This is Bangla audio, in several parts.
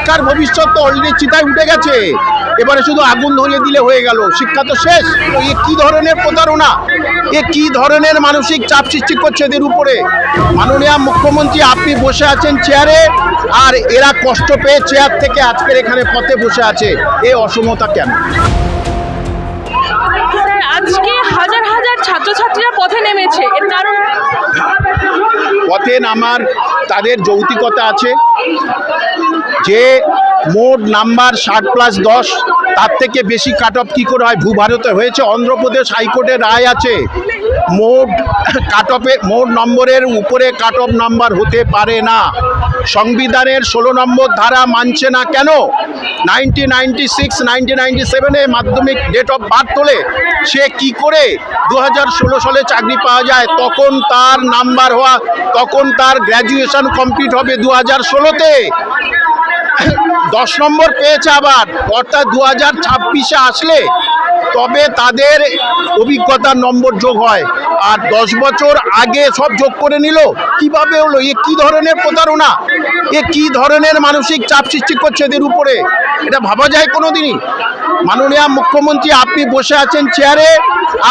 শিক্ষার ভবিষ্যৎ তো অলরেডি চিতায় উঠে গেছে। এবারে শুধু আগুন ধরিয়ে দিলে হয়ে গেল। শিক্ষা তো শেষ। এ কি ধরনের প্রতারণা? এ কি ধরনের মানসিক চাপ সৃষ্টি করছে এদের উপরে? মাননীয় মুখ্যমন্ত্রী, আপনি বসে আছেন চেয়ারে আর এরা কষ্ট পেয়ে চেয়ার থেকে আজকের এখানে পথে বসে আছে। এ অসমতা কেন? আজকে হাজার হাজার ছাত্রছাত্রীরা পথে নেমেছে। এর কারণ পথে আমার তাদের যৌতিকতা আছে। যে মোট নাম্বার ষাট প্লাস দশ, তার থেকে বেশি কাট অফ কী করে হয়? ভূভারতে হয়েছে। অন্ধ্রপ্রদেশ হাইকোর্টের রায় আছে। মোট কাট অফে মোট নম্বরের উপরে কাট অফ নাম্বার হতে পারে না। সংবিধানের ষোলো নম্বর ধারা মানছে না কেন? Ninety ninety six ninety ninety সেভেনে মাধ্যমিক ডেট অফ বার্থ হলে সে কি করে দু হাজার ষোলো সালে চাকরি পাওয়া যায়? তখন তার নাম্বার হওয়া, তখন তার গ্র্যাজুয়েশন কমপ্লিট হবে দু হাজার ষোলোতে। দশ নম্বর পেয়েছে আবার, অর্থাৎ দু হাজার ছাব্বিশে আসলে তবে তাদের অভিজ্ঞতার নম্বর যোগ হয়। আর দশ বছর আগে সব যোগ করে নিল কীভাবে হলো? এ কি ধরনের প্রতারণা? এ কি ধরনের মানসিক চাপ সৃষ্টি করছে এদের উপরে? এটা ভাবা যায় কোনো দিনই মাননীয় মুখ্যমন্ত্রী আপনি বসে আছেন চেয়ারে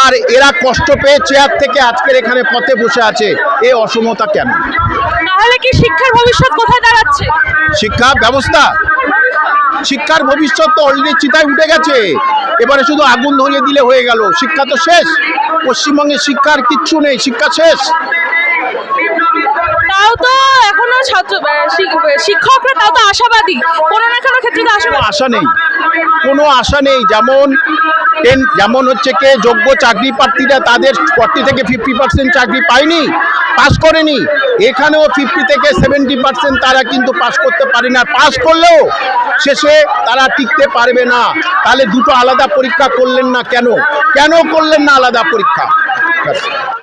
আর এরা কষ্ট পেয়ে চেয়ার থেকে আজকের এখানে পথে বসে আছে। এ অসমতা কেন? তাহলে কি শিক্ষার ভবিষ্যৎ কোথায় দাঁড়াচ্ছে? শিক্ষা ব্যবস্থা। শিক্ষার ভবিষ্যৎ তো অলরেডি চিতায় উঠে গেছে। এবারে শুধু আগুন ধরিয়ে দিলে হয়ে গেল। শিক্ষা তো শেষ। পশ্চিমবঙ্গে শিক্ষার কিচ্ছু নেই। শিক্ষা শেষ। তাও তো এখনও ছাত্র শিক্ষকরা তাও তো আশাবাদী। কোনো না কোনো ক্ষেত্রে তো আশা নেই। কোনো আশা নেই। যেমন টেন যেমন হচ্ছে কে যোগ্য চাকরি প্রার্থীরা তাদের ফর্টি থেকে ফিফটি পার্সেন্ট চাকরি পায়নি, পাস করেনি। এখানেও ফিফটি থেকে সেভেন্টি পার্সেন্ট তারা কিন্তু পাস করতে পারে না। পাস করলেও শেষে তারা টিকতে পারবে না। তাহলে দুটো আলাদা পরীক্ষা করলেন না কেন? কেন করলেন না আলাদা পরীক্ষা।